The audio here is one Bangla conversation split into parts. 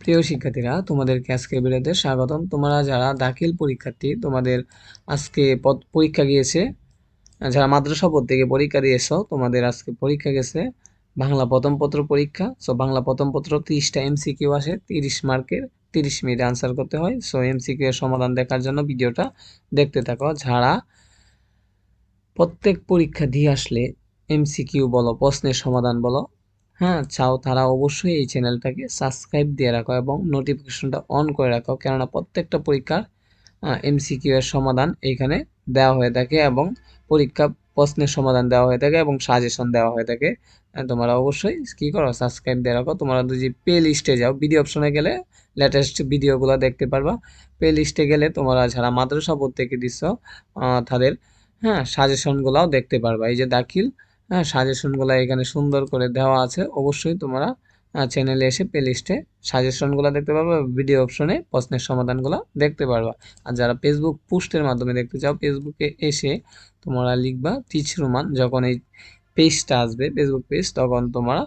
প্রিয় শিক্ষার্থীরা, তোমাদেরকে আজকের ভিডিওতে স্বাগতম। তোমরা যারা দাখিল পরীক্ষার্থী, তোমাদের আজকে পদ পরীক্ষা গিয়েছে যারা মাদ্রাসা পদ থেকে পরীক্ষা দিয়েছ, তোমাদের আজকে পরীক্ষা গেছে বাংলা প্রথম পত্র পরীক্ষা। সো বাংলা প্রথম পত্র তিরিশটা এমসিকিউ আসে, তিরিশ মার্কের, তিরিশ মিনিট আনসার করতে হয়। সো এমসিকিউ এর সমাধান দেখার জন্য ভিডিওটা দেখতে থাকো। যারা প্রত্যেক পরীক্ষা দিয়ে আসলে এমসিকিউ বলো, প্রশ্নের সমাধান বলো হ্যাঁ চাও তারা অবশ্যই এই চ্যানেলটাকে সাবস্ক্রাইব দিয়ে রাখো এবং নোটিফিকেশনটা অন করে রাখো। কেননা প্রত্যেকটা পরীক্ষার এমসিকিউ এর সমাধান এইখানে দেওয়া হয়ে থাকে এবং পরীক্ষা প্রশ্নের সমাধান দেওয়া হয়ে থাকে এবং সাজেশন দেওয়া হয়ে থাকে। তোমরা অবশ্যই কী করো? সাবস্ক্রাইব দিয়ে রাখো। তোমরা যদি পে লিস্টে যাও ভিডিও অপশনে গেলে লেটেস্ট ভিডিওগুলো দেখতে পারবা। পে লিস্টে গেলে তোমরা যারা মাদ্রাসা থেকে দিচ্ছ তাদের হ্যাঁ সাজেশনগুলোও দেখতে পারবা। এই যে দাখিল সাজেশনগুলো এখানে সুন্দর করে দেওয়া আছে। অবশ্যই তোমরা চ্যানেলে এসে প্লেলিস্টে সাজেশনগুলো দেখতে পারবা ভিডিও অপশনে প্রশ্নের সমাধানগুলো দেখতে পারবা। আর যারা ফেসবুক পোস্টের মাধ্যমে দেখতে চাও ফেসবুকে এসে তোমরা লিখবা টিচ রোমান যখন এই পেজটা আসবে ফেসবুক পেজ তখন তোমরা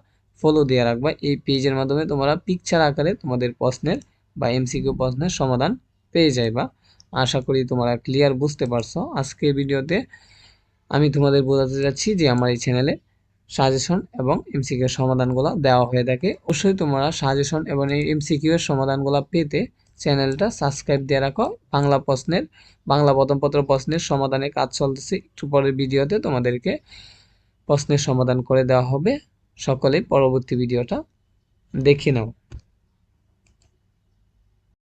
ফলো দিয়ে রাখবা। এই পেজের মাধ্যমে তোমরা পিকচার আকারে তোমাদের প্রশ্নের বা এমসিকিউ প্রশ্নের সমাধান পেয়ে যাইবা। আশা করি তোমরা ক্লিয়ার বুঝতে পারছ। আজকে ভিডিওতে আমি তোমাদের বোঝাতে যাচ্ছি যে আমার এই চ্যানেলে সাজেশন এবং এমসিকিউ এর সমাধানগুলো দেওয়া হয়ে থাকে। অবশ্যই তোমরা সাজেশন এবং এই এমসিকিউ এর সমাধানগুলো পেতে চ্যানেলটা সাবস্ক্রাইব দিয়ে রাখো। বাংলা প্রশ্নের, বাংলা প্রথমপত্র প্রশ্নের সমাধানে কাজ চলতেছে। একটু পরের ভিডিওতে তোমাদেরকে প্রশ্নের সমাধান করে দেওয়া হবে। সকলেই পরবর্তী ভিডিওটা দেখে নাও।